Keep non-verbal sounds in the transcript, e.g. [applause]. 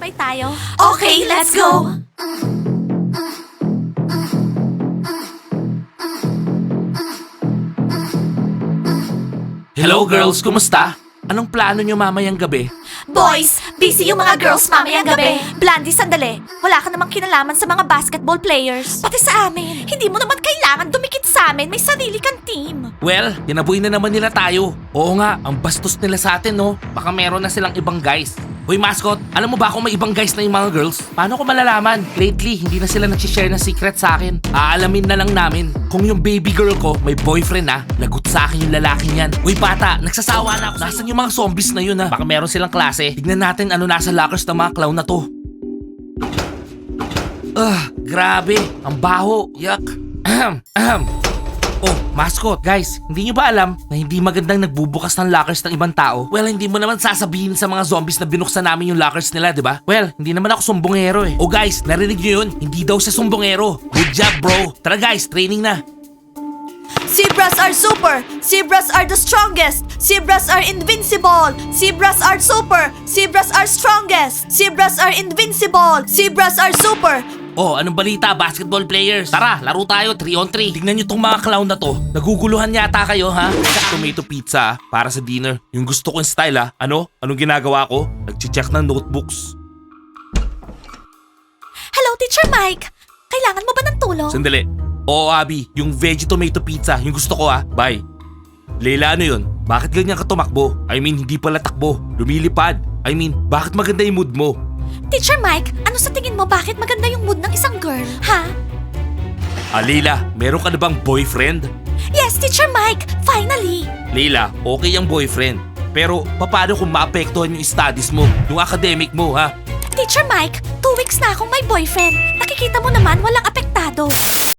Sabay tayo. Okay, let's go. Hello girls, kumusta? Anong plano nyo mamayang gabi? Boys, busy yung mga girls mamayang gabi. Blandy, sandali. Wala ka namang kinalaman sa mga basketball players. Pati sa amin. Hindi mo naman kailangan dumikit sa amin. May sarili kang team. Well, tinaboy na naman nila tayo. Oo nga, ang bastos nila sa atin, no? Baka meron na silang ibang guys. Hoy mascot, alam mo ba kung may ibang guys na yung mga girls? Paano ko malalaman? Lately, hindi na sila nag-share ng secret sa akin. Aalamin na lang namin. Kung yung baby girl ko may boyfriend na, lagot sa akin yung lalaki niyan. Uy bata, nagsasawa na ako. Nasaan yung mga zombies na yun ha? Baka meron silang klase. Tignan natin ano nasa lockers ng mga clown na to. Ah, grabe. Ang baho. Yuck. [clears throat] Ahem, ahem. Oh, mascot. Guys, hindi nyo ba alam na hindi magandang nagbubukas ng lockers ng ibang tao? Well, hindi mo naman sasabihin sa mga zombies na binuksan namin yung lockers nila, di ba? Well, hindi naman ako sumbongero eh. Oh guys, narinig nyo yun? Hindi daw siya sumbongero. Good job, bro. Tara guys, training na. Zebras are super. Zebras are the strongest. Zebras are invincible. Zebras are super. Zebras are strongest. Zebras are invincible. Zebras are super. Oh, anong balita, basketball players? Tara, laro tayo, 3 on 3. Tignan nyo tong mga clown na to. Naguguluhan yata kayo, ha? Tomato pizza, para sa dinner. Yung gusto kong style, ha? Ano? Anong ginagawa ko? Nag-check ng notebooks. Hello, Teacher Mike. Kailangan mo ba ng tulong? Sandali. Oo, Abby. Yung veggie tomato pizza. Yung gusto ko, ha? Bye. Leila, ano yun? Bakit ganyan ka tumakbo? I mean, hindi pala takbo. Lumilipad. I mean, bakit maganda yung mood mo? Teacher Mike, ano sa tingin mo bakit maganda yung mood ng isang girl? Ha? Leila, meron ka na bang boyfriend? Yes, Teacher Mike. Finally. Leila, okay ang boyfriend. Pero, paano kung maapektuhan yung studies mo, yung academic mo, ha? Teacher Mike, two weeks na akong may boyfriend. Nakikita mo naman walang apektado.